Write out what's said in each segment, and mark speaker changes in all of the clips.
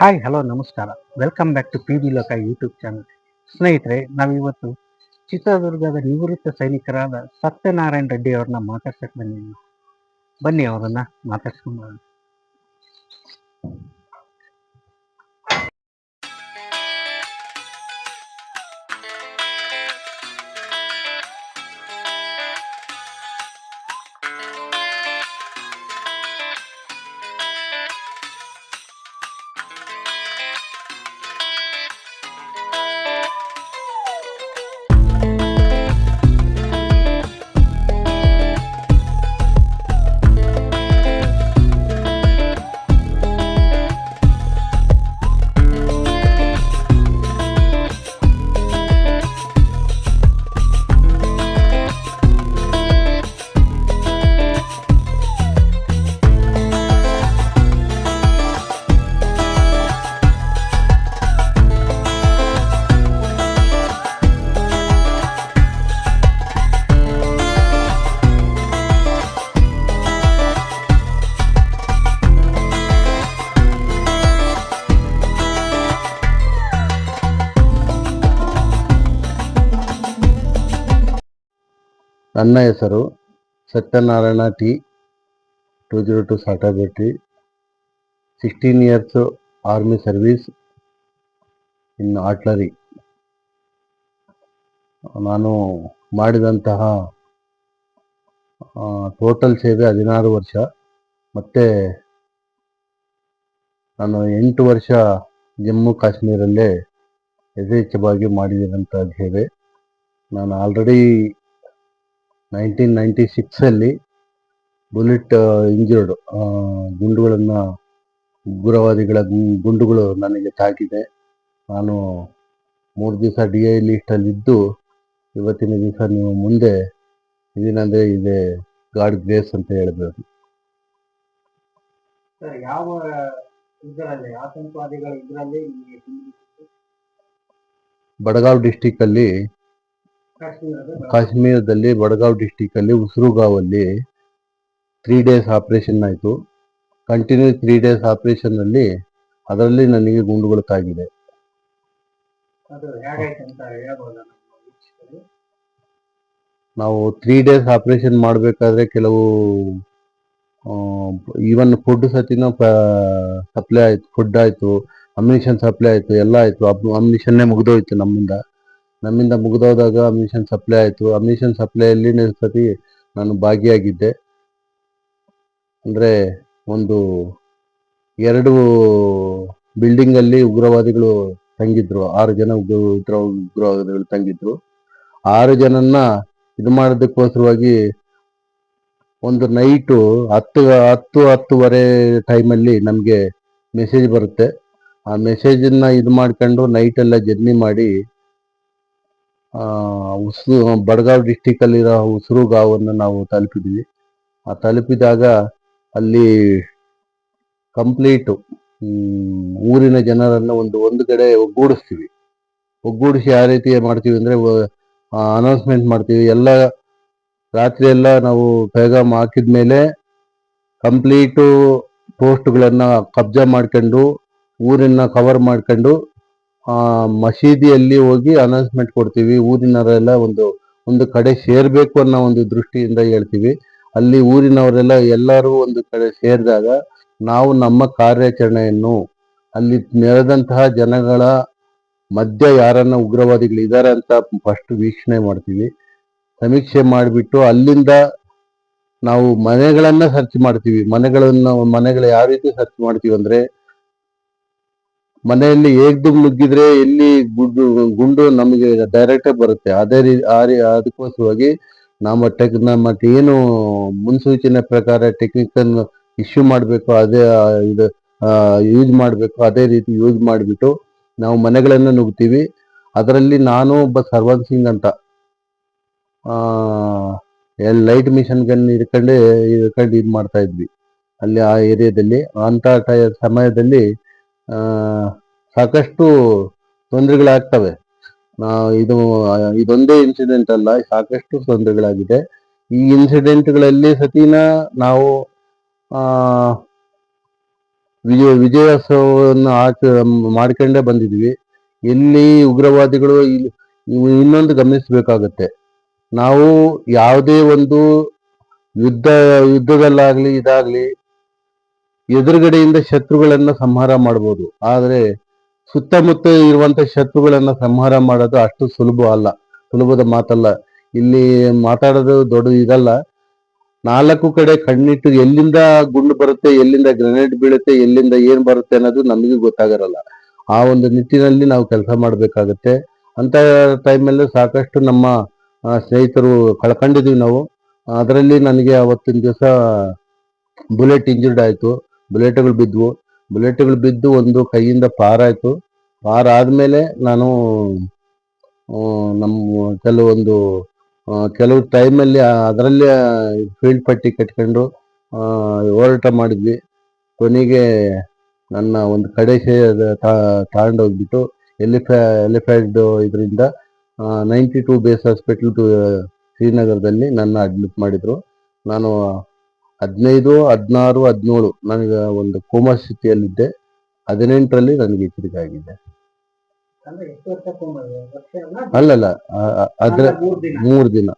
Speaker 1: Hi hello ನಮಸ್ಕಾರ. Welcome back to P D Loka YouTube channel ಸ್ನೇಹಿತರೆ, ನಾವಿವತ್ತು ಚಿತ್ರದುರ್ಗದ ನಿವೃತ್ತ ಸೈನಿಕರಾದ ಸತ್ಯನಾರಾಯಣ ರೆಡ್ಡಿ ಅವ್ರನ್ನ ಮಾತಾಡ್ಸಕ್ ಬಂದಿದ್ದೀವಿ. ಬನ್ನಿ ಅವರನ್ನು ಮಾತಾಡ್ಸ್ಕೊಂಡ್
Speaker 2: ನನ್ನ ಹೆಸರು Satyanarayana T, two zero two ಸಾಟಾ battery sixteen years army service in artillery ನಾನು ಮಾಡಿದಂತಹ ಟೋಟಲ್ ಸೇವೆ ಹದಿನಾರು ವರ್ಷ. ಮತ್ತು ನಾನು ಎಂಟು ವರ್ಷ ಜಮ್ಮು ಕಾಶ್ಮೀರಲ್ಲೇ ಯಥೇಚ್ಛವಾಗಿ ಮಾಡಿದಂಥ ಸೇವೆ ನಾನು ಆಲ್ರೆಡಿ ನೈನ್ಟೀನ್ ನೈಂಟಿ ಸಿಕ್ಸಲ್ಲಿ ಬುಲೆಟ್ ಇಂಜರ್ಡ್ ಗುಂಡುಗಳನ್ನು ಉಗ್ರವಾದಿಗಳ ಗುಂಡುಗಳು ನನಗೆ ತಾಕಿದೆ ನಾನು ಮೂರು ದಿವಸ ಡಿ ಐ ಲಿಸ್ಟಲ್ಲಿದ್ದು ಇವತ್ತಿನ ದಿವಸ ನೀವು ಮುಂದೆ ಇದೇನಂದರೆ ಇದೆ ಗಾಡ್ ಗ್ರೇಸ್ ಅಂತ ಹೇಳ್ಬೋದು
Speaker 1: ಸರ್ ಯಾವ ಇದರಲ್ಲಿ ಆತಂಕವಾದಿಗಳ ಇದರಲ್ಲಿ ನಿಮಗೆ ಹಿಂದಿಕ್ಕಿದ್ದು?
Speaker 2: ಬಡಗಾವ್ ಡಿಸ್ಟಿಕ್ಕಲ್ಲಿ
Speaker 1: ಕಾಶ್ಮೀರದ
Speaker 2: ಕಾಶ್ಮೀರದಲ್ಲಿ ಬಡಗಾವ್ ಡಿಸ್ಟಿಕ್ಕಲ್ಲಿ ಉಸ್ರುಗಾವಲ್ಲಿ ತ್ರೀ ಡೇಸ್ ಆಪರೇಷನ್ ಆಯಿತು. ಕಂಟಿನ್ಯೂ ತ್ರೀ ಡೇಸ್ ಆಪರೇಷನ್ ಅಲ್ಲಿ ಅದರಲ್ಲಿ ನನಗೆ ಗುಂಡುಗಳು ತಾಗಿದೆ. ನಾವು ತ್ರೀ ಡೇಸ್ ಆಪರೇಷನ್ ಮಾಡಬೇಕಾದ್ರೆ ಕೆಲವು ಈವನ್ ಫುಡ್ ಸತಿನ ಸಪ್ಲೈ ಆಯ್ತು ಫುಡ್ ಆಯ್ತು ಅಮ್ಯುನಿಷನ್ ಸಪ್ಲೈ ಆಯಿತು, ಎಲ್ಲ ಆಯ್ತು. ಅಮ್ಯುನಿಷನ್ನೇ ಮುಗಿದೋಯ್ತು ನಮ್ಮಿಂದ. ನಮ್ಮಿಂದ ಮುಗಿದೋದಾಗ ಮಿಷನ್ ಸಪ್ಲೈ ಆಯಿತು. ಸಪ್ಲೈ ಸಪ್ಲೈಯಲ್ಲಿ ಸತಿ ನಾನು ಭಾಗಿಯಾಗಿದ್ದೆ. ಅಂದರೆ ಒಂದು ಎರಡು ಬಿಲ್ಡಿಂಗಲ್ಲಿ ಉಗ್ರವಾದಿಗಳು ತಂಗಿದ್ರು. ಆರು ಜನ ಉಗ್ರ ಉಗ್ರ, ಉಗ್ರವಾದಿಗಳು ತಂಗಿದ್ರು. ಆರು ಜನನ್ನ ಇದು ಮಾಡೋದಕ್ಕೋಸ್ಕರವಾಗಿ ಒಂದು ನೈಟು ಹತ್ತು ಹತ್ತು, ಹತ್ತುವರೆ ಟೈಮಲ್ಲಿ ನಮಗೆ ಮೆಸೇಜ್ ಬರುತ್ತೆ. ಆ ಮೆಸೇಜನ್ನು ಇದು ಮಾಡ್ಕೊಂಡು ನೈಟ್ ಎಲ್ಲ ಜರ್ನಿ ಮಾಡಿ ಆ, ಉಸ್ರು ಬಡಗಾವ್ ಡಿಸ್ಟಿಕಲ್ಲಿರೋ ಉಸಿರು ಗಾವನ್ನು ನಾವು ತಲುಪಿದ್ವಿ. ಆ ತಲುಪಿದಾಗ ಅಲ್ಲಿ ಕಂಪ್ಲೀಟು ಊರಿನ ಜನರನ್ನು ಒಂದು ಒಂದು ಕಡೆ ಒಗ್ಗೂಡಿಸ್ತೀವಿ. ಒಗ್ಗೂಡಿಸಿ ಯಾವ ರೀತಿ ಮಾಡ್ತೀವಿ ಅಂದರೆ ಅನೌನ್ಸ್ಮೆಂಟ್ ಮಾಡ್ತೀವಿ. ಎಲ್ಲ ರಾತ್ರಿ ಎಲ್ಲ ನಾವು ಪೈಗಾಮ್ ಹಾಕಿದ ಮೇಲೆ ಕಂಪ್ಲೀಟು ಪೋಸ್ಟ್ಗಳನ್ನ ಕಬ್ಜಾ ಮಾಡ್ಕೊಂಡು ಊರನ್ನು ಕವರ್ ಮಾಡ್ಕೊಂಡು ಆ, ಮಸೀದಿಯಲ್ಲಿ ಹೋಗಿ ಅನೌನ್ಸ್ಮೆಂಟ್ ಕೊಡ್ತೀವಿ ಊರಿನವರೆಲ್ಲ ಒಂದು ಒಂದು ಕಡೆ ಸೇರ್ಬೇಕು ಅನ್ನೋ ಒಂದು ದೃಷ್ಟಿಯಿಂದ ಹೇಳ್ತೀವಿ. ಅಲ್ಲಿ ಊರಿನವರೆಲ್ಲ ಎಲ್ಲರೂ ಒಂದು ಕಡೆ ಸೇರಿದಾಗ ನಾವು ನಮ್ಮ ಕಾರ್ಯಾಚರಣೆಯನ್ನು ಅಲ್ಲಿ ನೆರೆದಂತಹ ಜನಗಳ ಮಧ್ಯ ಯಾರನ್ನ ಉಗ್ರವಾದಿಗಳು ಇದ್ದಾರೆ ಅಂತ ಫಸ್ಟ್ ವೀಕ್ಷಣೆ ಮಾಡ್ತೀವಿ. ಸಮೀಕ್ಷೆ ಮಾಡಿಬಿಟ್ಟು ಅಲ್ಲಿಂದ ನಾವು ಮನೆಗಳನ್ನ ಸರ್ಚ್ ಮಾಡ್ತೀವಿ. ಮನೆಗಳನ್ನ ಮನೆಗಳು ಯಾವ ರೀತಿ ಸರ್ಚ್ ಮಾಡ್ತೀವಿ ಅಂದ್ರೆ ಮನೆಯಲ್ಲಿ ಏಕ್ದು ನುಗ್ಗಿದ್ರೆ ಎಲ್ಲಿ ಗುಡ್ಡು, ಗುಂಡು ನಮಗೆ ಡೈರೆಕ್ಟ್ ಬರುತ್ತೆ. ಅದೇ ರೀ ಅದಕ್ಕೋಸ್ಕರವಾಗಿ ನಮ್ಮ ಟೆಕ್ ನಮ್ಮ ಏನು ಮುನ್ಸೂಚನೆ ಪ್ರಕಾರ ಟೆಕ್ನಿಕಲ್ ಇಶ್ಯೂ ಮಾಡಬೇಕು, ಅದೇ ಇದು ಯೂಸ್ ಮಾಡಬೇಕು, ಅದೇ ರೀತಿ ಯೂಸ್ ಮಾಡಿಬಿಟ್ಟು ನಾವು ಮನೆಗಳನ್ನು ನುಗ್ತೀವಿ ಅದರಲ್ಲಿ ನಾನು ಒಬ್ಬ ಸರ್ವಂತ್ ಸಿಂಗ್ ಅಂತ. ಲೈಟ್ ಮಿಷನ್ ಗನ್ ಹಿಡ್ಕೊಂಡೆ, ಹಿಡ್ಕೊಂಡು ಇದು ಮಾಡ್ತಾ ಇದ್ವಿ. ಅಲ್ಲಿ ಆ ಏರಿಯಾದಲ್ಲಿ ಅಂಥ ಸಮಯದಲ್ಲಿ ಸಾಕಷ್ಟು ತೊಂದರೆಗಳಾಗ್ತವೆ. ಇದು, ಇದೊಂದೇ ಇನ್ಸಿಡೆಂಟ್ ಅಲ್ಲ, ಸಾಕಷ್ಟು ತೊಂದರೆಗಳಾಗಿದೆ. ಈ ಇನ್ಸಿಡೆಂಟ್ಗಳಲ್ಲಿ ಸತಿನ ನಾವು ವಿಜಯ, ವಿಜಯೋತ್ಸವವನ್ನು ಹಾಕಿ ಮಾಡ್ಕೊಂಡೇ ಬಂದಿದ್ವಿ. ಎಲ್ಲಿ ಉಗ್ರವಾದಿಗಳು ಇನ್ನೊಂದು ಗಮನಿಸಬೇಕಾಗತ್ತೆ. ನಾವು ಯಾವುದೇ ಒಂದು ಯುದ್ಧ, ಯುದ್ಧದಲ್ಲಾಗಲಿ, ಇದಾಗ್ಲಿ ಎದುರುಗಡೆಯಿಂದ ಶತ್ರುಗಳನ್ನ ಸಂಹಾರ ಮಾಡಬಹುದು ಆದರೆ ಸುತ್ತಮುತ್ತ ಇರುವಂತ ಶತ್ರುಗಳನ್ನ ಸಂಹಾರ ಮಾಡೋದು ಅಷ್ಟು ಸುಲಭ ಅಲ್ಲ. ಸುಲಭದ ಮಾತಲ್ಲ. ಇಲ್ಲಿ ಮಾತಾಡೋದು ದೊಡ್ಡ ಇದಲ್ಲ. ನಾಲ್ಕು ಕಡೆ ಕಣ್ಣಿಟ್ಟು ಎಲ್ಲಿಂದ ಗುಂಡು ಬರುತ್ತೆ, ಎಲ್ಲಿಂದ ಗ್ರೆನೇಡ್ ಬೀಳುತ್ತೆ, ಎಲ್ಲಿಂದ ಏನ್ ಬರುತ್ತೆ ಅನ್ನೋದು ನಮಗೆ ಗೊತ್ತಾಗಿರಲ್ಲ. ಆ ಒಂದು ನಿಟ್ಟಿನಲ್ಲಿ ನಾವು ಕೆಲಸ ಮಾಡಬೇಕಾಗತ್ತೆ. ಅಂತ ಟೈಮಲ್ಲಿ ಸಾಕಷ್ಟು ನಮ್ಮ ಸ್ನೇಹಿತರು ಕಳ್ಕೊಂಡಿದೀವಿ ನಾವು. ಅದರಲ್ಲಿ ನನಗೆ ಅವತ್ತಿನ ದಿವಸ ಬುಲೆಟ್ ಇಂಜುರ್ಡ್ ಆಯ್ತು. ಬುಲೆಟ್ಗಳು ಬಿದ್ದವು. ಬುಲೆಟ್ಗಳು ಬಿದ್ದು ಒಂದು ಕೈಯಿಂದ ಪಾರಾಯ್ತು. ಪಾರಾದ್ಮೇಲೆ ನಾನು ನಮ್ಮ ಕೆಲವೊಂದು ಕೆಲವು ಟೈಮಲ್ಲಿ ಅದರಲ್ಲೇ ಫೀಲ್ಡ್ ಪಟ್ಟಿ ಕಟ್ಕೊಂಡು ಹೋರಾಟ ಮಾಡಿದ್ವಿ. ಕೊನೆಗೆ ನನ್ನ ಒಂದು ಕಡೆ ತಗೊಂಡೋಗ್ಬಿಟ್ಟು ಎಲಿಫ್ಯಾ ಎಲಿಫ್ಯಾಡ್ ಇದರಿಂದ ನೈಂಟಿ ಟು ಬೇಸ್ ಹಾಸ್ಪಿಟ್ಲ್ ಶ್ರೀನಗರದಲ್ಲಿ ನನ್ನ ಅಡ್ಮಿಟ್ ಮಾಡಿದರು. ನಾನು ಹದಿನೈದು ಹದಿನಾರು ಹದಿನೇಳು ನನಗೆ ಒಂದು ಕೋಮಾ ಸ್ಥಿತಿಯಲ್ಲಿದ್ದೆ. ಹದಿನೆಂಟರಲ್ಲಿ ನನಗೆ ಎಚ್ಚರಿಕೆ ಆಗಿದೆ? ಅಲ್ಲಲ್ಲ ಅದ್ರ
Speaker 1: ಮೂರ್ ದಿನ.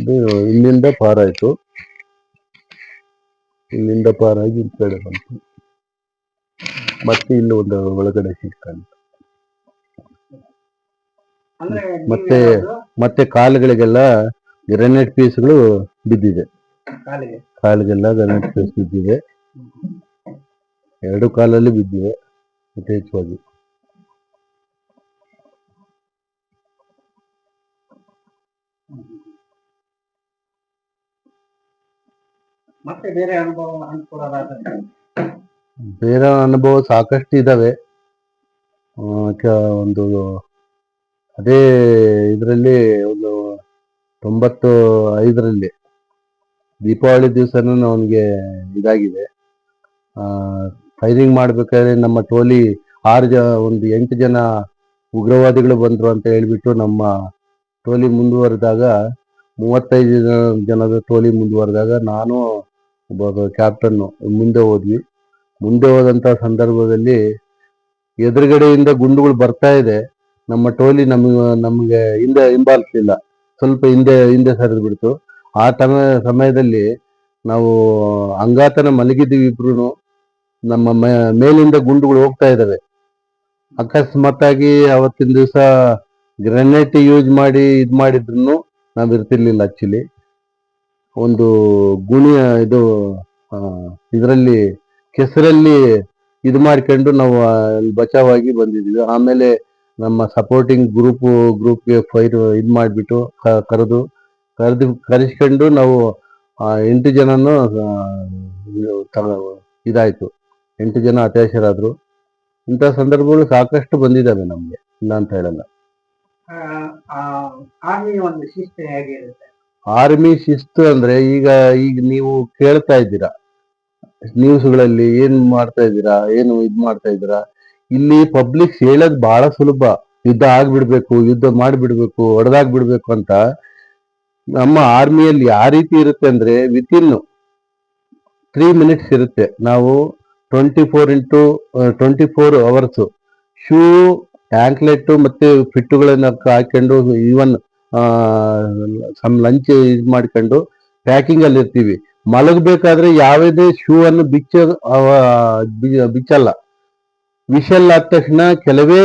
Speaker 2: ಇದು ಇಲ್ಲಿಂದ ಪಾರಾಯ್ತು ಇಲ್ಲಿಂದ ಪಾರಾಗಿ ಈ ಕಡೆ ಬಂತು. ಮತ್ತೆ ಇಲ್ಲಿ ಒಂದು ಒಳಗಡೆ
Speaker 1: ಅಂದ್ರೆ
Speaker 2: ಮತ್ತೆ- ಮತ್ತೆ ಕಾಲುಗಳಿಗೆಲ್ಲ ಗ್ರೆನೇಡ್ ಪೀಸ್ಗಳು ಬಿದ್ದಿದೆ.
Speaker 1: ಕಾಲಿಗೆ.
Speaker 2: ಕಾಲಿಗೆಲ್ಲ ಗ್ರಾನೈಟ್ ಪೀಸ್ ಬಿದ್ದಿದೆ. ಎರಡು ಕಾಲಲ್ಲಿ ಬಿದ್ದಿವೆ ಯಥೇಚ್ಛವಾಗಿ.
Speaker 1: ಮತ್ತೆ ಬೇರೆ ಅನುಭವ ಅನುಕೂಲವಾದ
Speaker 2: ಬೇರೆ ಅನುಭವ ಸಾಕಷ್ಟು ಇದಾವೆ ಒಂದು ಅದೇ ಇದರಲ್ಲಿ ಒಂದು ತೊಂಬತ್ತು ಐದರಲ್ಲಿ ದೀಪಾವಳಿ ದಿವಸನೂ ಅವನಿಗೆ ಇದಾಗಿದೆ. ಫೈರಿಂಗ್ ಮಾಡಬೇಕಾದ್ರೆ ನಮ್ಮ ಟೋಲಿ ಆರು ಜ, ಒಂದು ಎಂಟು ಜನ ಉಗ್ರವಾದಿಗಳು ಬಂದರು ಅಂತ ಹೇಳಿಬಿಟ್ಟು ನಮ್ಮ ಟೋಲಿ ಮುಂದುವರೆದಾಗ ಮೂವತ್ತೈದು ಜನ, ಜನದ ಟೋಲಿ ಮುಂದುವರೆದಾಗ ನಾನು ಒಬ್ಬ ಕ್ಯಾಪ್ಟನ್ನು ಮುಂದೆ ಹೋದ್ವಿ. ಮುಂದೆ ಹೋದಂಥ ಸಂದರ್ಭದಲ್ಲಿ ಎದುರುಗಡೆಯಿಂದ ಗುಂಡುಗಳು ಬರ್ತಾ ಇದೆ. ನಮ್ಮ ಟೋಲಿ ನಮಗೆ ನಮಗೆ ಹಿಂದೆ ಹಿಂಬಾಲಿಸಲಿಲ್ಲ ಸ್ವಲ್ಪ ಹಿಂದೆ ಹಿಂದೆ ಸರಿದು ಬಿಡ್ತು. ಆ ಟಮ ಸಮಯದಲ್ಲಿ ನಾವು ಅಂಗಾತನ ಮಲಗಿದ್ದೀವಿ ಇಬ್ರು ನಮ್ಮ ಮೇಲಿಂದ ಗುಂಡುಗಳು ಹೋಗ್ತಾ ಇದ್ದಾವೆ. ಅಕಸ್ಮಾತ್ತಾಗಿ ಅವತ್ತಿನ ದಿವಸ ಗ್ರೆನೇಟ್ ಯೂಸ್ ಮಾಡಿ ಇದು ಮಾಡಿದ್ರು ನಾವು ಇರ್ತಿರ್ಲಿಲ್ಲ ಆಕ್ಚುಲಿ ಒಂದು ಗುಣಿ ಇದು ಇದರಲ್ಲಿ, ಕೆಸರಲ್ಲಿ ಇದು ಮಾಡ್ಕೊಂಡು ನಾವು ಬಚಾವಾಗಿ ಬಂದಿದ್ವಿ ಆಮೇಲೆ ನಮ್ಮ ಸಪೋರ್ಟಿಂಗ್ ಗ್ರೂಪ್ ಗ್ರೂಪ್ಗೆ ಫೈರ್ ಇದು ಮಾಡಿಬಿಟ್ಟು ಕರೆದು ಕರೆದು ಕರೆಸ್ಕೊಂಡು ನಾವು ಎಂಟು ಜನನು ಇದಾಯ್ತು. ಎಂಟು ಜನ ಅತ್ಯಾಶರಾದರು ಇಂಥ ಸಂದರ್ಭಗಳು ಸಾಕಷ್ಟು ಬಂದಿದ್ದಾವೆ ನಮ್ಗೆ ಇಲ್ಲ ಅಂತ ಹೇಳಲ್ಲ.
Speaker 1: ಆರ್ಮಿ ಶಿಸ್ತು
Speaker 2: ಅಂದ್ರೆ ಈಗ ಈಗ ನೀವು ಕೇಳ್ತಾ ಇದ್ದೀರಾ ನ್ಯೂಸ್ಗಳಲ್ಲಿ ಏನ್ ಮಾಡ್ತಾ ಇದ್ದೀರಾ ಏನು ಇದ್ ಮಾಡ್ತಾ ಇದ್ದೀರಾ ಇಲ್ಲಿ ಪಬ್ಲಿಕ್ ಹೇಳೋದ್ ಬಹಳ ಸುಲಭ. ಯುದ್ಧ ಆಗ್ಬಿಡ್ಬೇಕು, ಯುದ್ಧ ಮಾಡ್ಬಿಡ್ಬೇಕು, ಹೊಡೆದಾಗ್ಬಿಡ್ಬೇಕು ಅಂತ ನಮ್ಮ ಆರ್ಮಿಯಲ್ಲಿ ಯಾವ ರೀತಿ ಇರುತ್ತೆ ಅಂದ್ರೆ ವಿತಿನ್ ತ್ರೀ ಮಿನಿಟ್ಸ್ ಇರುತ್ತೆ. ನಾವು twenty four into twenty four hours shoe anklet ಮತ್ತೆ ಫಿಟ್ಟುಗಳನ್ನ ಹಾಕೊಂಡು ಈವನ್ ಸಮ್ ಲಂಚ್ ಇದು ಮಾಡ್ಕೊಂಡು ಪ್ಯಾಕಿಂಗ್ ಅಲ್ಲಿ ಇರ್ತೀವಿ ಮಲಗಬೇಕಾದ್ರೆ ಯಾವುದೇ ಶೂ ಅನ್ನು ಬಿಚ್ಚ, ಬಿಚ್ಚಲ್ಲ. ವಿಷಲ್ ಆದ ತಕ್ಷಣ ಕೆಲವೇ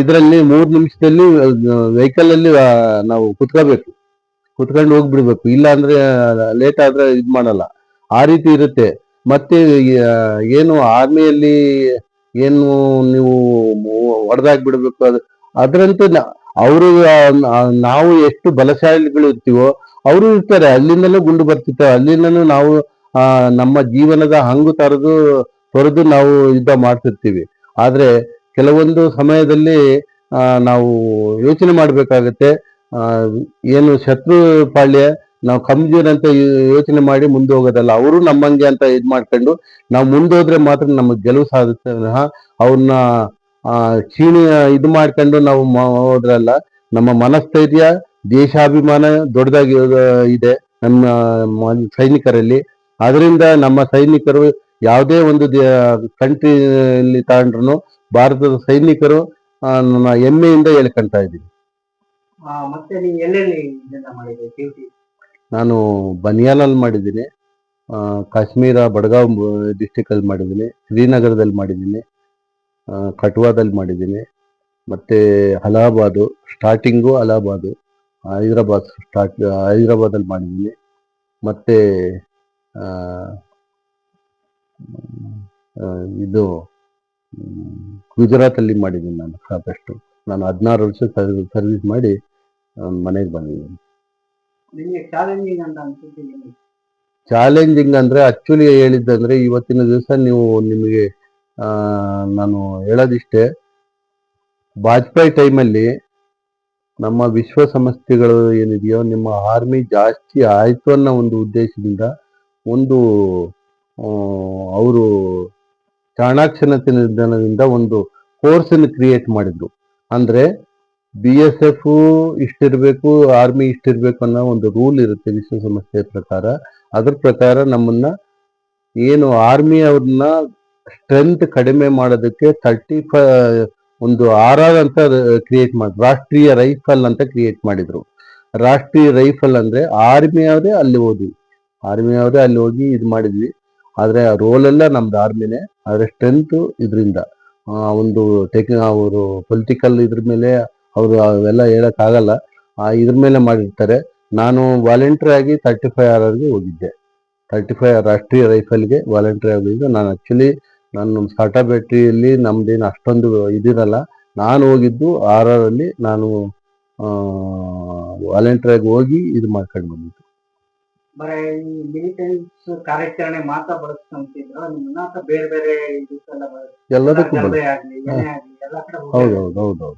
Speaker 2: ಇದರಲ್ಲಿ ಮೂರು ನಿಮಿಷದಲ್ಲಿ ವೆಹಿಕಲ್ ಅಲ್ಲಿ ನಾವು ಕುತ್ಕೋಬೇಕು. ಕುತ್ಕೊಂಡು ಹೋಗ್ಬಿಡ್ಬೇಕು. ಇಲ್ಲ ಅಂದ್ರೆ ಲೇಟ್ ಆದ್ರೆ ಇದು ಮಾಡಲ್ಲ. ಆ ರೀತಿ ಇರುತ್ತೆ. ಮತ್ತೆ ಏನು ಆರ್ಮಿಯಲ್ಲಿ ಏನು ನೀವು ಹೊಡೆದಾಕ್ ಬಿಡ್ಬೇಕು ಅದು, ಅದರಂತೆ ಅವರು ನಾವು ಎಷ್ಟು ಬಲಶಾಲಿಗಳು ಇರ್ತೀವೋ, ಅವರು ಇರ್ತಾರೆ. ಅಲ್ಲಿಂದಲೂ ಗುಂಡು ಬರ್ತಿರ್ತಾರೆ ಅಲ್ಲಿಂದಲೂ ನಾವು ನಮ್ಮ ಜೀವನದ ಹಂಗು ತರದು ತೊರೆದು ನಾವು ಯುದ್ಧ ಮಾಡ್ತಿರ್ತೀವಿ. ಆದರೆ ಕೆಲವೊಂದು ಸಮಯದಲ್ಲಿ ನಾವು ಯೋಚನೆ ಮಾಡ್ಬೇಕಾಗತ್ತೆ ಏನು ಶತ್ರು ಪಾಳ್ಯ, ನಾವು ಕಮ್ಜೋರ್ ಅಂತ ಯೋಚನೆ ಮಾಡಿ ಮುಂದೆ ಹೋಗೋದಲ್ಲ, ಅವರು ನಮ್ಮಂಗೆ ಅಂತ ಇದು ಮಾಡ್ಕೊಂಡು, ನಾವು ಮುಂದೋದ್ರೆ ಮಾತ್ರ ನಮಗೆ ಗೆಲುವು ಸಾಧಿಸ್ತೇವೆ ವಿನಃ ಅವ್ರನ್ನ ಕ್ಷೀಣ ಇದು ಮಾಡ್ಕೊಂಡು ನಾವು ಹೋದ್ರಲ್ಲ, ನಮ್ಮ ಮನಸ್ಥೈರ್ಯ, ದೇಶಾಭಿಮಾನ ದೊಡ್ಡದಾಗಿ ಇದೆ ನಮ್ಮ ಸೈನಿಕರಲ್ಲಿ. ಅದರಿಂದ ನಮ್ಮ ಸೈನಿಕರು ಯಾವುದೇ ಒಂದು ಕಂಟ್ರಿಯಲ್ಲಿ ತಗೊಂಡ್ರು ಭಾರತದ ಸೈನಿಕರು ನನ್ನ ಹೆಮ್ಮೆಯಿಂದ ಹೇಳ್ಕೊಂತ ಇದ್ದೀನಿ.
Speaker 1: ಮತ್ತೆ ನೀವು ಎಲ್ಲೆಲ್ಲಿ ಇದನ್ನ ಮಾಡಿದ್ರಿ ಡ್ಯೂಟಿ
Speaker 2: ನಾನು ಬನಿಯಾಲಲ್ಲಿ ಮಾಡಿದ್ದೀನಿ. ಆ, ಕಾಶ್ಮೀರ ಬಡಗಾವ್ ಡಿಸ್ಟಿಕ್ ಅಲ್ಲಿ ಮಾಡಿದ್ದೀನಿ. ಶ್ರೀನಗರದಲ್ಲಿ ಮಾಡಿದ್ದೀನಿ. ಕಟುವಾದಲ್ಲಿ ಕಟ್ವಾದಲ್ಲಿ ಮಾಡಿದ್ದೀನಿ. ಮತ್ತೆ ಅಲಹಾಬಾದು ಸ್ಟಾರ್ಟಿಂಗು ಅಲಹಾಬಾದು ಹೈದರಾಬಾದ್ ಸ್ಟಾರ್ಟ್ ಹೈದರಾಬಾದಲ್ಲಿ ಮಾಡಿದ್ದೀನಿ. ಮತ್ತೆ ಇದು ಗುಜರಾತಲ್ಲಿ ಮಾಡಿದ್ದೀನಿ ನಾನು ಸಾಕಷ್ಟು. ನಾನು ಹದಿನಾರು ವರ್ಷ ಸರ್ವಿಸ್ ಮಾಡಿ ಮನೆಗೆ ಬಂದಿದ್ದೀನಿ.
Speaker 1: ಚಾಲೆಂಜಿಂಗ್
Speaker 2: ಅಂದ್ರೆ ಆಕ್ಚುಲಿ ಹೇಳಿದ್ದಂದ್ರೆ ಇವತ್ತಿನ ದಿವಸ ನೀವು ನಿಮಗೆ ನಾನು ಹೇಳೋದಿಷ್ಟೇ. ವಾಜಪೇಯಿ ಟೈಮಲ್ಲಿ ನಮ್ಮ ವಿಶ್ವಸಂಸ್ಥೆಗಳು ಏನಿದೆಯೋ ನಿಮ್ಮ ಆರ್ಮಿ ಜಾಸ್ತಿ ಆಯಿತು ಅನ್ನೋ ಒಂದು ಉದ್ದೇಶದಿಂದ ಒಂದು ಅವರು ಚಾಣಾಕ್ಷನತನದಿಂದ ಒಂದು ಕೋರ್ಸನ್ನು ಕ್ರಿಯೇಟ್ ಮಾಡಿದ್ರು. ಅಂದ್ರೆ ಬಿ ಎಸ್ ಎಫ್ ಇಷ್ಟಿರ್ಬೇಕು ಆರ್ಮಿ ಇಷ್ಟಿರ್ಬೇಕು ಅನ್ನೋ ಒಂದು ರೂಲ್ ಇರುತ್ತೆ ವಿಶ್ವಸಂಸ್ಥೆಯ ಪ್ರಕಾರ. ಅದ್ರ ಪ್ರಕಾರ ನಮ್ಮನ್ನ ಏನು ಆರ್ಮಿ ಅವ್ರನ್ನ ಸ್ಟ್ರೆಂತ್ ಕಡಿಮೆ ಮಾಡೋದಕ್ಕೆ ತರ್ಟಿ ಫ ಒಂದು ಆರ್ ಆರ್ ಅಂತ ಕ್ರಿಯೇಟ್ ಮಾಡಿದ್ರು ರಾಷ್ಟ್ರೀಯ ರೈಫಲ್ ಅಂತ ಕ್ರಿಯೇಟ್ ಮಾಡಿದ್ರು. ರಾಷ್ಟ್ರೀಯ ರೈಫಲ್ ಅಂದ್ರೆ ಆರ್ಮಿ ಅವರೇ ಅಲ್ಲಿ ಹೋದ್ವಿ. ಆರ್ಮಿ ಅವರೇ ಅಲ್ಲಿ ಹೋಗಿ ಇದು ಮಾಡಿದ್ವಿ. ಆದ್ರೆ ರೋಲ್ ಎಲ್ಲ ನಮ್ದು ಆರ್ಮಿನೇ ಆದರೆ ಸ್ಟ್ರೆಂತು ಇದರಿಂದ. ಒಂದು ಟೆಕ್ ಅವರು ಪೊಲಿಟಿಕಲ್ ಇದ್ರ ಮೇಲೆ ಅವರು ಅವೆಲ್ಲ ಹೇಳೋಕ್ಕಾಗಲ್ಲ ಇದ್ರ ಮೇಲೆ ಮಾಡಿರ್ತಾರೆ. ನಾನು ವಾಲಂಟ್ರಿ ಆಗಿ ತರ್ಟಿ ಫೈವ್ ಆರ್ಗೆ ಹೋಗಿದ್ದೆ. ತರ್ಟಿ ಫೈವ್ ರಾಷ್ಟ್ರೀಯ ರೈಫಲ್ಗೆ ವಾಲಂಟ್ರಿ ಆಗಿದ್ದು. ನಾನು ಆ್ಯಕ್ಚುಲಿ ನಾನು ಸ್ಟಾರ್ಟಾ ಬ್ಯಾಟ್ರಿಯಲ್ಲಿ ನಮ್ದೇನು ಅಷ್ಟೊಂದು ಇದಿರಲ್ಲ. ನಾನು ಹೋಗಿದ್ದು ಆರ್ ಆರಲ್ಲಿ ನಾನು ವಾಲಂಟಿಯರ್ ಆಗಿ ಹೋಗಿ ಇದು ಮಾಡ್ಕೊಂಡು ಬಂದಿದ್ದು.
Speaker 1: ಬರೀ ಈ ಮಿಲಿಟೆನ್ಸ್ ಕಾರ್ಯಾಚರಣೆ ಮಾತ್ರ ಬಳಸ್ಕೊಂತಿದ್ರು ನಿಮ್ಮನ್ನ ಅಥವಾ ಬೇರೆ ಬೇರೆ ಇದಕ್ಕೆಲ್ಲ?
Speaker 2: ಎಲ್ಲದಕ್ಕೂ
Speaker 1: ಗಲಭೆ ಆಗ್ಲಿ ಏನೇ ಆಗ್ಲಿ ಎಲ್ಲ ಕಡೆ
Speaker 2: ಹೌದು ಹೌದು ಹೌದು ಹೌದು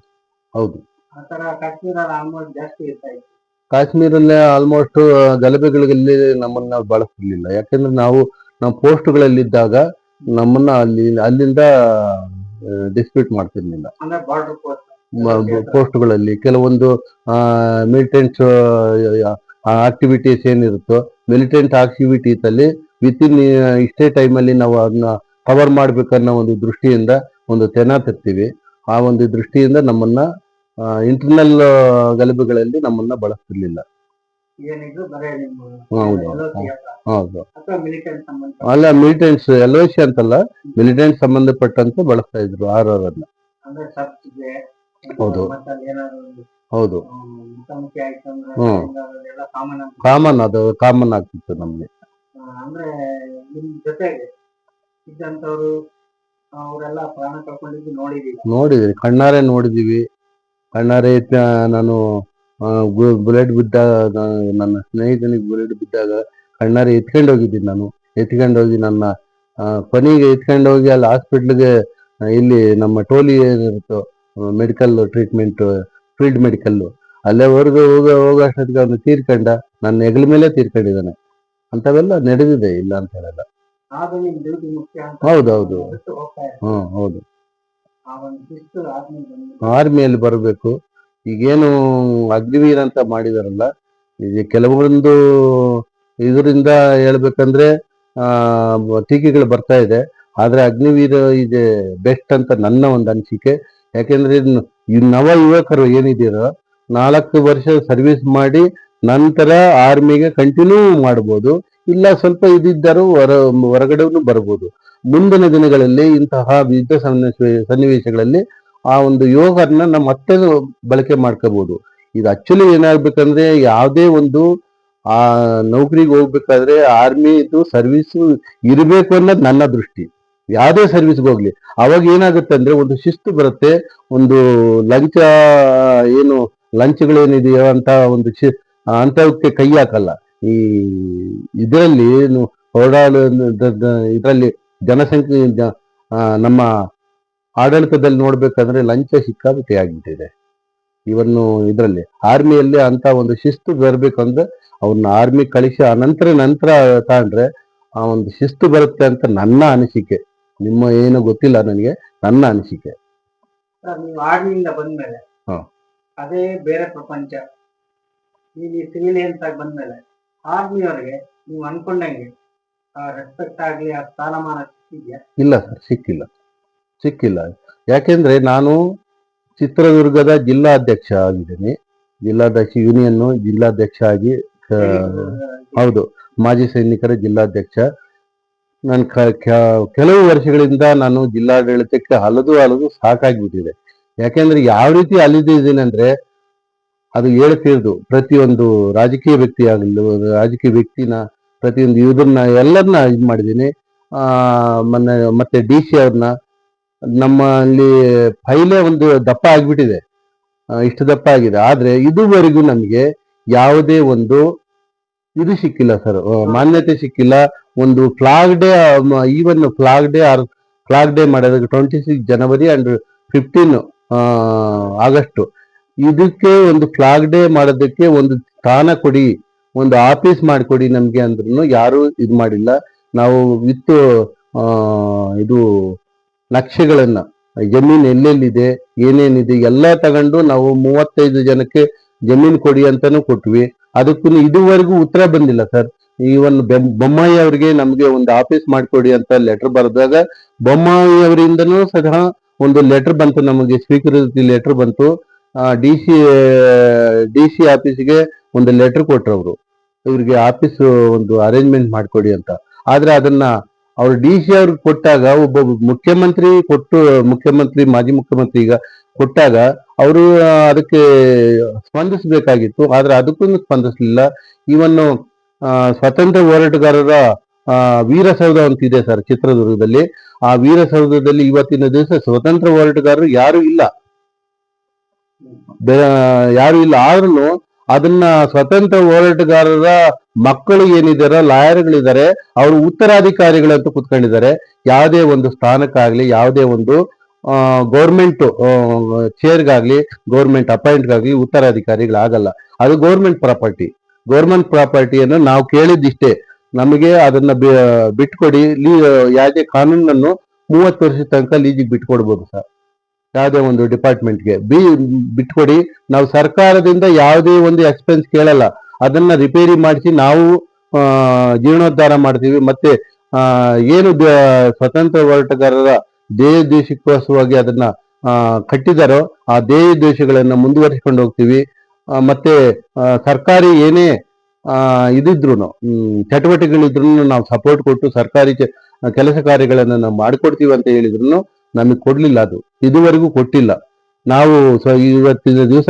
Speaker 2: ಹೌದು.
Speaker 1: ಆ ಕಾಶ್ಮೀರ ಆಲ್ಮೋಸ್ಟ್ ಜಾಸ್ತಿ ಇರ್ತಾ ಇತ್ತು.
Speaker 2: ಕಾಶ್ಮೀರಲ್ಲೇ ಆಲ್ಮೋಸ್ಟ್ ಗಲಭೆಗಳಲ್ಲಿ ನಮ್ಮನ್ನ ಬಳಸಿರ್ಲಿಲ್ಲ ಯಾಕಂದ್ರೆ ನಾವು ನಾವು ಪೋಸ್ಟ್ಗಳಲ್ಲಿದ್ದಾಗ ನಮ್ಮನ್ನ ಅಲ್ಲಿ ಅಲ್ಲಿಂದ ಡಿಸ್ಪ್ಯೂಟ್ ಮಾಡ್ತಿರ್ಲಿಲ್ಲ.
Speaker 1: ಅಂದ್ರೆ ಬಾರ್ಡರ್ ಪೋಸ್ಟ್
Speaker 2: ಪೋಸ್ಟ್ಗಳಲ್ಲಿ ಕೆಲವೊಂದು ಮಿಲಿಟೆಂಟ್ಸ್ ಆಕ್ಟಿವಿಟೀಸ್ ಏನಿರುತ್ತೋ ಮಿಲಿಟೆಂಟ್ ಆಕ್ಟಿವಿಟೀಸ್ ಅಲ್ಲಿ ವಿತ್ ಇನ್ ಇಷ್ಟೇ ಟೈಮಲ್ಲಿ ನಾವು ಅದನ್ನ ಕವರ್ ಮಾಡ್ಬೇಕನ್ನೋ ಒಂದು ದೃಷ್ಟಿಯಿಂದ ಒಂದು ತೆನ ತರ್ತೀವಿ. ಆ ಒಂದು ದೃಷ್ಟಿಯಿಂದ ನಮ್ಮನ್ನ ಇಂಟರ್ನಲ್ ಗಲಭೆಗಳಲ್ಲಿ ನಮ್ಮನ್ನ ಬಳಸ್ತಿರ್ಲಿಲ್ಲ. ಹೌದು, ಅಲ್ಲ? ಮಿಲಿಟೆಂಟ್ಸ್ ಎಲ್ ಸಿ ಅಂತಲ್ಲ ಮಿಲಿಟೆಂಟ್ ಸಂಬಂಧಪಟ್ಟಂತೆ ಬಳಸ್ತಾ ಇದ್ರು ಆರ್ ಹೌದು. ಹೌದು.
Speaker 1: ಹ್ಮ್, ಮುಖಾಮುಖಿ ಆಯ್ತು ಅಂದ್ರೆ
Speaker 2: ಹ್ಮ್.
Speaker 1: ಅದೆಲ್ಲ ಕಾಮನ್ ಅಂತ
Speaker 2: ಕಾಮನ್ ಅದು ಕಾಮನ್ ಆಗ್ತಿತ್ತು ನಮ್ಗೆ.
Speaker 1: ಆ, ಅಂದ್ರೆ ನಿಮ್ ಜೊತೆಗೆ ಇದ್ದಂತವ್ರು ಅವರೆಲ್ಲ ಪ್ರಾಣ ಕಳ್ಕೊಂಡಿದ್ದು ನೋಡಿದೀವಿ.
Speaker 2: ನೋಡಿದ್ವಿ ಕಣ್ಣಾರೆ ನೋಡಿದೀವಿ. ಕಣ್ಣಾರೆ ಇತ್ತ- ನಾನು ಬುಲೆಟ್ ಬಿದ್ದಾಗ ನನ್ನ ಸ್ನೇಹಿತನಿಗೆ ಬುಲೆಟ್ ಬಿದ್ದಾಗ ಕಣ್ಣಾರೆ ಎತ್ಕೊಂಡು ಹೋಗಿದ್ದೀನಿ ನಾನು. ಎತ್ಕೊಂಡು ಹೋಗಿ ನನ್ನ ಆ, ಕೊನೆಗೆ ಎತ್ಕೊಂಡು ಹೋಗಿ ಅಲ್ಲಿ ಹಾಸ್ಪಿಟ್ಲ್ಗೆ ಇಲ್ಲಿ ನಮ್ಮ ಟೋಲಿ ಏನಿರುತ್ತೋ ಮೆಡಿಕಲ್ ಟ್ರೀಟ್ಮೆಂಟ್ ಫೀಲ್ಡ್ ಮೆಡಿಕಲ್ ಅಲ್ಲೇವರೆಗೂ ಹೋಗ, ಹೋಗೋ ಅಷ್ಟೊತ್ತಿಗೆ ಅವನು ತೀರ್ಕೊಂಡ, ನನ್ನ ಹೆಗಲ ಮೇಲೆ ತೀರ್ಕೊಂಡಿದ್ದಾನೆ. ಅಂತವೆಲ್ಲ ನಡೆದಿದೆ ಇಲ್ಲ ಅಂತ ಹೇಳಲ್ಲ.
Speaker 1: ಹೌದೌದು.
Speaker 2: ಹ್ಮ್, ಹೌದು. ಆರ್ಮಿಯಲ್ಲಿ ಬರಬೇಕು. ಈಗೇನು ಅಗ್ನಿವೀರ್ ಅಂತ ಮಾಡಿದಾರಲ್ಲ, ಈಗ ಕೆಲವೊಂದು ಇದರಿಂದ ಹೇಳ್ಬೇಕಂದ್ರೆ ಟೀಕೆಗಳು ಬರ್ತಾ ಇದೆ. ಆದ್ರೆ ಅಗ್ನಿವೀರ ಇದೆ ಬೆಸ್ಟ್ ಅಂತ ನನ್ನ ಒಂದು ಅನಿಸಿಕೆ. ಯಾಕೆಂದ್ರೆ ಈ ನವ ಯುವಕರು ಏನಿದ್ದೀರೋ ನಾಲ್ಕು ವರ್ಷ ಸರ್ವಿಸ್ ಮಾಡಿ ನಂತರ ಆರ್ಮಿಗೆ ಕಂಟಿನ್ಯೂ ಮಾಡ್ಬೋದು. ಇಲ್ಲ ಸ್ವಲ್ಪ ಇದಿದ್ದರೂ ಹೊರ, ಹೊರಗಡೆನೂ ಬರ್ಬೋದು. ಮುಂದಿನ ದಿನಗಳಲ್ಲಿ ಇಂತಹ ಯುದ್ಧ ಸನ್ನಿವೇಶ, ಸನ್ನಿವೇಶಗಳಲ್ಲಿ ಆ ಒಂದು ಯೋಗನ್ನ ನಮ್ಮ ಮತ್ತೆ ಬಳಕೆ ಮಾಡ್ಕೋಬಹುದು ಇದು ಆಕ್ಚುಲಿ ಏನಾಗ್ಬೇಕಂದ್ರೆ ಯಾವುದೇ ಒಂದು, ಆ, ನೌಕರಿಗೆ ಹೋಗ್ಬೇಕಾದ್ರೆ ಆರ್ಮಿದು ಸರ್ವಿಸ್ ಇರಬೇಕು ಅನ್ನೋದು ನನ್ನ ದೃಷ್ಟಿ. ಯಾವುದೇ ಸರ್ವಿಸ್ಗೆ ಹೋಗ್ಲಿ. ಅವಾಗ ಏನಾಗುತ್ತೆ ಅಂದ್ರೆ ಒಂದು ಶಿಸ್ತು ಬರುತ್ತೆ. ಒಂದು ಲಂಚ, ಏನು ಲಂಚಗಳೇನಿದೆಯೋ ಅಂತ ಒಂದು ಶಿ ಅಂತವಕ್ಕೆ ಕೈ ಹಾಕಲ್ಲ. ಈ ಇದರಲ್ಲಿ ಓಡಾಡ ಇದರಲ್ಲಿ ಜನಸಂಖ್ಯೆ ನಮ್ಮ ಆಡಳಿತದಲ್ಲಿ ನೋಡ್ಬೇಕಂದ್ರೆ ಲಂಚ ಸಿಕ್ಕಾಬಿಟ್ಟಿ ಆಗಿಬಿಟ್ಟಿದೆ. ಇವನ್ನು ಇದರಲ್ಲಿ ಆರ್ಮಿಯಲ್ಲಿ ಅಂತ ಒಂದು ಶಿಸ್ತು ಬರಬೇಕಂದ್ರೆ ಅವ್ರನ್ನ ಆರ್ಮಿ ಕಳಿಸಿ ಅನಂತರ ನಂತರ ತಗೊಂಡ್ರೆ ಆ ಒಂದು ಶಿಸ್ತು ಬರುತ್ತೆ ಅಂತ ನನ್ನ ಅನಿಸಿಕೆ. ನಿಮ್ಮ ಏನು ಗೊತ್ತಿಲ್ಲ ನನಗೆ ನನ್ನ ಅನಿಸಿಕೆ.
Speaker 1: ಸರ್ ನೀವು ಆರ್ಮಿಯಿಂದ ಬಂದ್ಮೇಲೆ
Speaker 2: ಹಾ.
Speaker 1: ಅದೇ ಬೇರೆ ಪ್ರಪಂಚ. ಈಗ ಈ ಸಿವಿಲಿಯನ್ಸ್ ಆಗಿ ಬಂದ್ಮೇಲೆ ಆರ್ಮಿಯವರಿಗೆ ನೀವು ಅನ್ಕೊಂಡಂಗೆ ರೆಸ್ಪೆಕ್ಟ್ ಆಗ್ಲಿ ಆ ಸ್ಥಾನಮಾನ ಸಿಕ್ಕಿದ್ಯಾ?
Speaker 2: ಇಲ್ಲ ಸರ್ ಸಿಕ್ಕಿಲ್ಲ. ಸಿಕ್ಕಿಲ್ಲ. ಯಾಕೆಂದ್ರೆ ನಾನು ಚಿತ್ರದುರ್ಗದ ಜಿಲ್ಲಾಧ್ಯಕ್ಷ ಆಗಿದ್ದೀನಿ. ಜಿಲ್ಲಾಧ್ಯಕ್ಷ ಯೂನಿಯನ್ ಜಿಲ್ಲಾಧ್ಯಕ್ಷ ಆಗಿ ಆ, ಹೌದು ಮಾಜಿ ಸೈನಿಕರ ಜಿಲ್ಲಾಧ್ಯಕ್ಷ. ನಾನು ಕೆಲವು ವರ್ಷಗಳಿಂದ ನಾನು ಜಿಲ್ಲಾಡಳಿತಕ್ಕೆ ಹಲದು ಹಲದು ಸಾಕಾಗಿಬಿಟ್ಟಿದೆ. ಯಾಕೆಂದ್ರೆ ಯಾವ ರೀತಿ ಅಲಿದಿದ್ದೀನಿ ಅಂದ್ರೆ ಅದು ಹೇಳ್ತಿರ್ದು ಪ್ರತಿಯೊಂದು ರಾಜಕೀಯ ವ್ಯಕ್ತಿ ಆಗಲಿ, ರಾಜಕೀಯ ವ್ಯಕ್ತಿನ, ಪ್ರತಿಯೊಂದು ಇದನ್ನ ಎಲ್ಲರನ್ನ ಇದು ಮಾಡಿದ್ದೀನಿ. ಮೊನ್ನೆ ಮತ್ತೆ ಡಿ ಸಿ ಅವ್ರನ್ನ. ನಮ್ಮಲ್ಲಿ ಫೈಲೇ ಒಂದು ದಪ್ಪ ಆಗ್ಬಿಟ್ಟಿದೆ. ಇಷ್ಟು ದಪ್ಪ ಆಗಿದೆ. ಆದ್ರೆ ಇದುವರೆಗೂ ನಮಗೆ ಯಾವುದೇ ಒಂದು ಇದು ಸಿಕ್ಕಿಲ್ಲ ಸರ್ ಮಾನ್ಯತೆ ಸಿಕ್ಕಿಲ್ಲ. ಒಂದು flag day even flag day or flag day ಮಾಡೋದಕ್ಕೆ twenty six January and fifteen August ಇದಕ್ಕೆ ಒಂದು ಫ್ಲಾಗ್ ಡೇ ಮಾಡೋದಕ್ಕೆ ಒಂದು ಸ್ಥಾನ ಕೊಡಿ, ಒಂದು ಆಫೀಸ್ ಮಾಡಿಕೊಡಿ ನಮಗೆ ಅಂದ್ರೂ ಯಾರು ಇದು ಮಾಡಿಲ್ಲ. ನಾವು ವಿತ್ ಇದು ನಕ್ಷೆಗಳನ್ನ, ಜಮೀನ್ ಎಲ್ಲೆಲ್ಲಿದೆ, ಏನೇನಿದೆ, ಎಲ್ಲ ತಗೊಂಡು ನಾವು ಮೂವತ್ತೈದು ಜನಕ್ಕೆ ಜಮೀನ್ ಕೊಡಿ ಅಂತಾನು ಕೊಟ್ವಿ. ಅದಕ್ಕೂ ಇದುವರೆಗೂ ಉತ್ತರ ಬಂದಿಲ್ಲ ಸರ್. ಒಂದು ಬೊಮ್ಮಾಯಿ ಅವರಿಗೆ ನಮ್ಗೆ ಒಂದು ಆಫೀಸ್ ಮಾಡಿಕೊಡಿ ಅಂತ ಲೆಟರ್ ಬರೆದಾಗ ಬೊಮ್ಮಾಯಿ ಅವರಿಂದನೂ ಸಹ ಒಂದು ಲೆಟರ್ ಬಂತು, ನಮಗೆ ಸ್ವೀಕೃತಿ ಲೆಟರ್ ಬಂತು. ಡಿ ಸಿ ಡಿ ಸಿ ಆಫೀಸ್ಗೆ ಒಂದು ಲೆಟರ್ ಕೊಟ್ರು ಅವರು ಇವ್ರಿಗೆ ಆಫೀಸ್ ಒಂದು ಅರೇಂಜ್ಮೆಂಟ್ ಮಾಡಿಕೊಡಿ ಅಂತ. ಆದ್ರೆ ಅದನ್ನ ಅವ್ರು ಡಿ ಸಿ ಅವ್ರಿಗೆ ಕೊಟ್ಟಾಗ ಒಬ್ಬ ಮುಖ್ಯಮಂತ್ರಿ ಕೊಟ್ಟು ಮುಖ್ಯಮಂತ್ರಿ, ಮಾಜಿ ಮುಖ್ಯಮಂತ್ರಿ ಈಗ ಕೊಟ್ಟಾಗ ಅವರು ಅದಕ್ಕೆ ಸ್ಪಂದಿಸಬೇಕಾಗಿತ್ತು. ಆದ್ರೆ ಅದಕ್ಕೂ ಸ್ಪಂದಿಸಲಿಲ್ಲ. ಇವನ್ನು ಸ್ವತಂತ್ರ ಹೋರಾಟಗಾರರ ವೀರಸೌಧ ಅಂತ ಇದೆ ಸರ್ ಚಿತ್ರದುರ್ಗದಲ್ಲಿ. ಆ ವೀರಸೌಧದಲ್ಲಿ ಇವತ್ತಿನ ದಿವಸ ಸ್ವತಂತ್ರ ಹೋರಾಟಗಾರರು ಯಾರು ಇಲ್ಲ. ಯಾರು ಇಲ್ಲ. ಆದ್ರೂ ಅದನ್ನ ಸ್ವತಂತ್ರ ಹೋರಾಟಗಾರರ ಮಕ್ಕಳು ಏನಿದಾರ ಲಾಯರ್ಗಳಿದ್ದಾರೆ ಅವರು ಉತ್ತರಾಧಿಕಾರಿಗಳಂತ ಕುತ್ಕೊಂಡಿದ್ದಾರೆ. ಯಾವುದೇ ಒಂದು ಸ್ಥಾನಕ್ಕಾಗ್ಲಿ, ಯಾವುದೇ ಒಂದು ಗೌರ್ಮೆಂಟ್ ಚೇರ್ಗಾಗ್ಲಿ ಗೌರ್ಮೆಂಟ್ ಅಪಾಯಿಂಟ್ಗಾಗ್ಲಿ ಉತ್ತರಾಧಿಕಾರಿಗಳಾಗಲ್ಲ. ಅದು ಗೌರ್ಮೆಂಟ್ ಪ್ರಾಪರ್ಟಿ ಗೌರ್ಮೆಂಟ್ ಪ್ರಾಪರ್ಟಿಯನ್ನು ನಾವು ಕೇಳಿದ್ದಿಷ್ಟೇ. ನಮಗೆ ಅದನ್ನ ಬಿಟ್ಕೊಡಿ, ಲೀ, ಯಾವುದೇ ಕಾನೂನನ್ನು ಮೂವತ್ತು ವರ್ಷದ ತನಕ ಲೀಜಿಗೆ ಬಿಟ್ಕೊಡ್ಬೋದು ಸರ್. ಯಾವುದೇ ಒಂದು ಡಿಪಾರ್ಟ್ಮೆಂಟ್ಗೆ. ಬಿ, ಬಿಟ್ಕೊಡಿ. ನಾವು ಸರ್ಕಾರದಿಂದ ಯಾವುದೇ ಒಂದು ಎಕ್ಸ್ಪೆನ್ಸ್ ಕೇಳಲ್ಲ. ಅದನ್ನ ರಿಪೇರಿ ಮಾಡಿಸಿ ನಾವು ಜೀರ್ಣೋದ್ಧಾರ ಮಾಡ್ತೀವಿ. ಮತ್ತೆ ಏನು ಸ್ವತಂತ್ರ ಹೋರಾಟಗಾರರ ದೇಹ ದೇಶಕ್ಕೋಸ್ಕರವಾಗಿ ಅದನ್ನ ಕಟ್ಟಿದಾರೋ ಆ ದೇಹ ದೇಶಗಳನ್ನ ಮುಂದುವರಿಸಿಕೊಂಡು ಹೋಗ್ತೀವಿ. ಮತ್ತೆ ಸರ್ಕಾರಿ ಏನೇ ಇದಿದ್ರು ಚಟುವಟಿಕೆಗಳಿದ್ರು ನಾವು ಸಪೋರ್ಟ್ ಕೊಟ್ಟು ಸರ್ಕಾರಿ ಕೆಲಸ ಕಾರ್ಯಗಳನ್ನ ನಾವು ಮಾಡಿಕೊಡ್ತೀವಿ ಅಂತ ಹೇಳಿದ್ರು ನಮಗೆ ಕೊಡ್ಲಿಲ್ಲ ಅದು. ಇದುವರೆಗೂ ಕೊಟ್ಟಿಲ್ಲ. ನಾವು ಇವತ್ತಿನ ದಿವಸ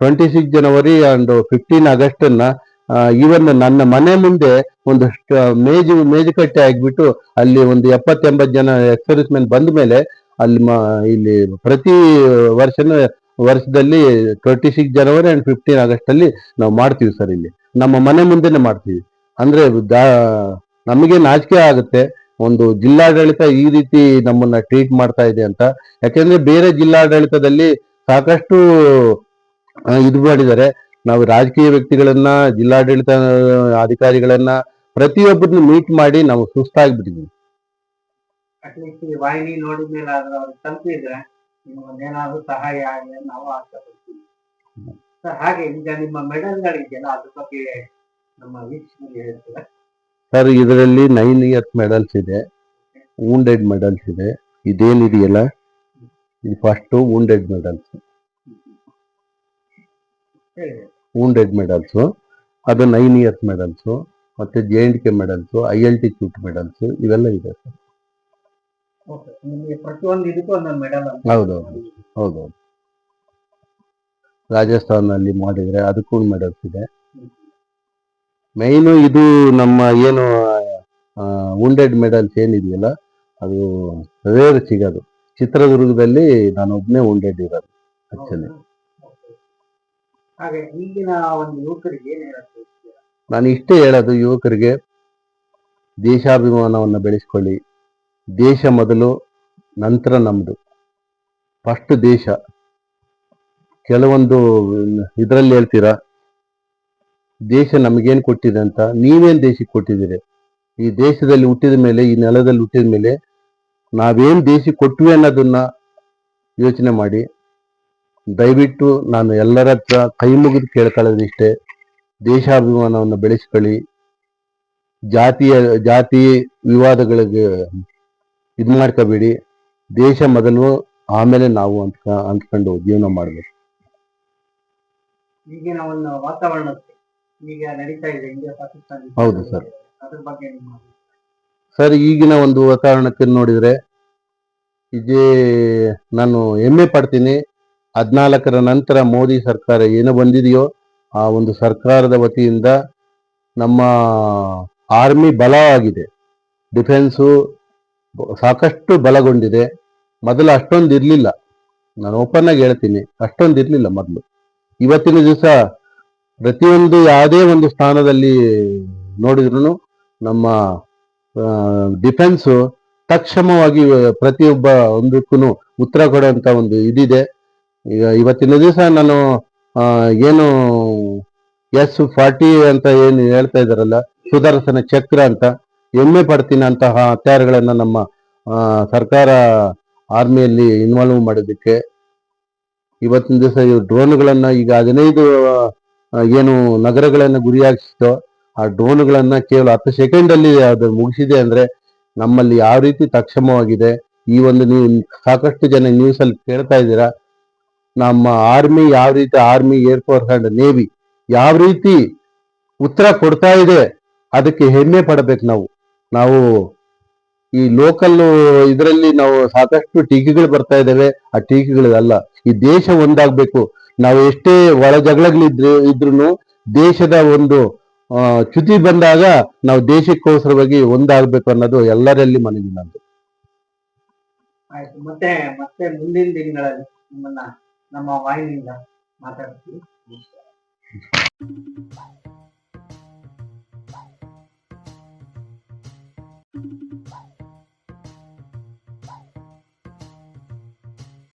Speaker 2: twenty six January and fifteen August ಅನ್ನ ಇವನ್ ನನ್ನ ಮನೆ ಮುಂದೆ ಒಂದು ಮೇಜು ಮೇಜು ಕಟ್ಟೆ ಆಗಿಬಿಟ್ಟು ಅಲ್ಲಿ ಒಂದು ಎಪ್ಪತ್ತೆಂಬತ್ತು ಜನ ಎಕ್ಸರ್ವಿಸ್ ಮೆನ್ ಬಂದ ಮೇಲೆ ಅಲ್ಲಿ ಇಲ್ಲಿ ಪ್ರತಿ ವರ್ಷನೂ ವರ್ಷದಲ್ಲಿ twenty six January and fifteen August ಅಲ್ಲಿ ನಾವು ಮಾಡ್ತೀವಿ ಸರ್ ಇಲ್ಲಿ. ನಮ್ಮ ಮನೆ ಮುಂದೆನೆ ಮಾಡ್ತೀವಿ. ಅಂದ್ರೆ ನಮಗೆ ನಾಚಿಕೆ ಆಗುತ್ತೆ ಒಂದು ಜಿಲ್ಲಾಡಳಿತ ಈ ರೀತಿ ನಮ್ಮನ್ನ ಟ್ರೀಟ್ ಮಾಡ್ತಾ ಇದೆ ಅಂತ. ಯಾಕೆಂದ್ರೆ ಬೇರೆ ಜಿಲ್ಲಾಡಳಿತದಲ್ಲಿ ಸಾಕಷ್ಟು ಇದು ಮಾಡಿದ್ದಾರೆ. ನಾವು ರಾಜಕೀಯ ವ್ಯಕ್ತಿಗಳನ್ನ ಜಿಲ್ಲಾಡಳಿತ ಅಧಿಕಾರಿಗಳನ್ನ ಪ್ರತಿಯೊಬ್ಬರನ್ನು ಮೀಟ್ ಮಾಡಿ ನಾವು ಸುಸ್ತಾಗ್ಬಿಟ್ಟಿದ್ವಿ.
Speaker 1: ವಾಹಿನಿ ನೋಡಿದ ಮೇಲೆ ತಲುಪಿದ್ರೆ ಏನಾದರೂ ಸಹಾಯ ಆಗಲಿ ನಾವು ಆಸೆ ಪಡ್ತೀವಿ ಸರ್ ಹಾಗೆ ಈಗ ನಿಮ್ಮ ಮೆಡಲ್ಗಳಿದೆಯಲ್ಲ ಅದ್ರ ಬಗ್ಗೆ ನಮ್ಮ ವೀಕ್ಷಕರಿಗೆ ಹೇಳ್ತೀರಾ?
Speaker 2: ಸರ್ ಇದರಲ್ಲಿ ನೈನ್ ಇಯರ್ಸ್ ಮೆಡಲ್ಸ್ ಇದೆ ವೂಂಡೆಡ್ ಮೆಡಲ್ಸ್ ಇದೆ ಇದೇನಿದೆಯಲ್ಲ? ಇದು ಫಸ್ಟ್ ವೂಂಡೆಡ್ ಮೆಡಲ್ಸ್
Speaker 1: ಹೇಳಿ.
Speaker 2: Wounded ಮೆಡಲ್ಸು ಅದು ನೈನ್ ಇಯರ್ಸ್ ಮೆಡಲ್ಸು ಮತ್ತು J and K medals I L T chute medals ಇವೆಲ್ಲ ಇದೆ ಸರ್. ಹೌದೌದು ಹೌದೌದು ರಾಜಸ್ಥಾನಲ್ಲಿ ಮಾಡಿದ್ರೆ ಅದಕ್ಕೂ ಮೆಡಲ್ಸ್ ಇದೆ. ಮೈನು ಇದು ನಮ್ಮ ಏನು ವುಂಡೆಡ್ ಮೆಡಲ್ಸ್ ಏನಿದೆಯಲ್ಲ ಅದು ರೇರ್ ಸಿಗೋದು. ಚಿತ್ರದುರ್ಗದಲ್ಲಿ ನಾನು ಒಬ್ಬನೇ wounded ಇರೋದು
Speaker 1: Okay.
Speaker 2: ನಾನು ಇಷ್ಟೇ ಹೇಳೋದು ಯುವಕರಿಗೆ ದೇಶಾಭಿಮಾನವನ್ನು ಬೆಳೆಸ್ಕೊಳ್ಳಿ. ದೇಶ ಮೊದಲು, ನಂತರ ನಮ್ದು. ಫಸ್ಟ್ ದೇಶ. ಕೆಲವೊಂದು ಇದರಲ್ಲಿ ಹೇಳ್ತೀರಾ? ದೇಶ ನಮಗೇನು ಕೊಟ್ಟಿದೆ ಅಂತ? ನೀವೇನು ದೇಶಕ್ಕೆ ಕೊಟ್ಟಿದ್ದೀರಿ? ಈ ದೇಶದಲ್ಲಿ ಹುಟ್ಟಿದ ಮೇಲೆ, ಈ ನೆಲದಲ್ಲಿ ಹುಟ್ಟಿದ ಮೇಲೆ ನಾವೇನು ದೇಶಕ್ಕೆ ಕೊಟ್ವಿ ಅನ್ನೋದನ್ನ ಯೋಚನೆ ಮಾಡಿ. ದಯವಿಟ್ಟು ನಾನು ಎಲ್ಲರ ಹತ್ರ ಕೈ ಮುಗಿದು ಕೇಳ್ಕೊಳ್ಳೋದಿಷ್ಟೇ. ದೇಶಾಭಿಮಾನವನ್ನು ಬೆಳೆಸ್ಕೊಳ್ಳಿ. ಜಾತಿಯ ಜಾತಿ ವಿವಾದಗಳಿಗೆ ಇದು ಮಾಡ್ಕೋಬೇಡಿ. ದೇಶ ಮೊದಲು ಆಮೇಲೆ ನಾವು ಅಂತ ಅಂದ್ಕೊಂಡು ಜೀವನ ಮಾಡಬೇಕು.
Speaker 1: ಈಗಿನ ಒಂದು ವಾತಾವರಣ ಈಗ ನಡೀತಾ ಇದೆ ಇಂಡಿಯಾ ಪಾಕಿಸ್ತಾನ
Speaker 2: ಹೌದು ಸರ್.
Speaker 1: ಅದ್ರ ಬಗ್ಗೆ
Speaker 2: ಸರ್ ಈಗಿನ ಒಂದು ವಾತಾವರಣಕ್ಕೆ ನೋಡಿದ್ರೆ ಇದೇ ನಾನು ಹೆಮ್ಮೆ ಪಡ್ತೀನಿ. ಹದ್ನಾಲ್ಕರ ನಂತರ ಮೋದಿ ಸರ್ಕಾರ ಏನು ಬಂದಿದೆಯೋ ಆ ಒಂದು ಸರ್ಕಾರದ ವತಿಯಿಂದ ನಮ್ಮ ಆರ್ಮಿ ಬಲವಾಗಿದೆ. ಡಿಫೆನ್ಸು ಸಾಕಷ್ಟು ಬಲಗೊಂಡಿದೆ. ಮೊದಲು ಅಷ್ಟೊಂದು ಇರಲಿಲ್ಲ. ನಾನು ಓಪನ್ ಆಗಿ ಹೇಳ್ತೀನಿ, ಅಷ್ಟೊಂದು ಇರಲಿಲ್ಲ ಮೊದಲು. ಇವತ್ತಿನ ದಿವಸ ಪ್ರತಿಯೊಂದು ಯಾವುದೇ ಒಂದು ಸ್ಥಾನದಲ್ಲಿ ನೋಡಿದ್ರು ನಮ್ಮ ಡಿಫೆನ್ಸು ತಕ್ಷಮವಾಗಿ ಪ್ರತಿಯೊಬ್ಬ ಒಂದಕ್ಕೂ ಉತ್ತರ ಕೊಡುವಂಥ ಒಂದು ಇದಿದೆ. ಈಗ ಇವತ್ತಿನ ದಿವಸ ನಾನು ಏನು ಎಸ್ ಫಾರ್ಟಿ ಅಂತ ಏನು ಹೇಳ್ತಾ ಇದಾರಲ್ಲ ಸುದರ್ಶನ ಚಕ್ರ ಅಂತ ಹೆಮ್ಮೆ ಪಡ್ತೀನಿ ಅಂತಹ ಹತ್ಯಾರಗಳನ್ನ ನಮ್ಮ ಸರ್ಕಾರ ಆರ್ಮಿಯಲ್ಲಿ ಇನ್ವಾಲ್ವ್ ಮಾಡೋದಕ್ಕೆ. ಇವತ್ತಿನ ದಿವಸ ಇವು ಡ್ರೋನ್ಗಳನ್ನು ಈಗ ಹದಿನೈದು ಏನು ನಗರಗಳನ್ನು ಗುರಿಯಾಗಿಸಿತೋ ಆ ಡ್ರೋನ್ಗಳನ್ನು ಕೇವಲ ಹತ್ತು ಸೆಕೆಂಡ್ ಅಲ್ಲಿ ಅದು ಮುಗಿಸಿದೆ ಅಂದ್ರೆ ನಮ್ಮಲ್ಲಿ ಯಾವ ರೀತಿ ತಕ್ಷಮವಾಗಿದೆ? ಈ ಒಂದು ನೀವು ಸಾಕಷ್ಟು ಜನ ನ್ಯೂಸಲ್ಲಿ ಕೇಳ್ತಾ ಇದ್ದೀರಾ? ನಮ್ಮ ಆರ್ಮಿ ಯಾವ ರೀತಿ ಆರ್ಮಿ ಏರ್ಫೋರ್ಸ್ ಅಂಡ್ ನೇವಿ ಯಾವ ರೀತಿ ಉತ್ತರ ಕೊಡ್ತಾ ಇದೆ, ಅದಕ್ಕೆ ಹೆಮ್ಮೆ ಪಡಬೇಕು ನಾವು. ನಾವು ಈ ಲೋಕಲ್ ಇದರಲ್ಲಿ ನಾವು ಸಾಕಷ್ಟು ಟೀಕೆಗಳು ಬರ್ತಾ ಇದ್ದಾವೆ. ಆ ಟೀಕೆಗಳಲ್ಲ ಈ ದೇಶ ಒಂದಾಗಬೇಕು. ನಾವು ಎಷ್ಟೇ ಒಳ ಜಗಳಗಳಿದ್ರು ಇದ್ರು ದೇಶದ ಒಂದು ಚ್ಯುತಿ ಬಂದಾಗ ನಾವು ದೇಶಕ್ಕೋಸ್ಕರವಾಗಿ ಒಂದಾಗಬೇಕು ಅನ್ನೋದು ಎಲ್ಲರಲ್ಲಿ ಮನವಿ ನಂದು.
Speaker 1: ಆಯ್ತು, ಮತ್ತೆ ಮತ್ತೆ ಮುಂದಿನ ದಿನಗಳಲ್ಲಿ ನಿಮ್ಮನ್ನ ನಮ್ಮ ವಾಯಿನಿಂದ ಮಾತಾಡ್ತೀವಿ.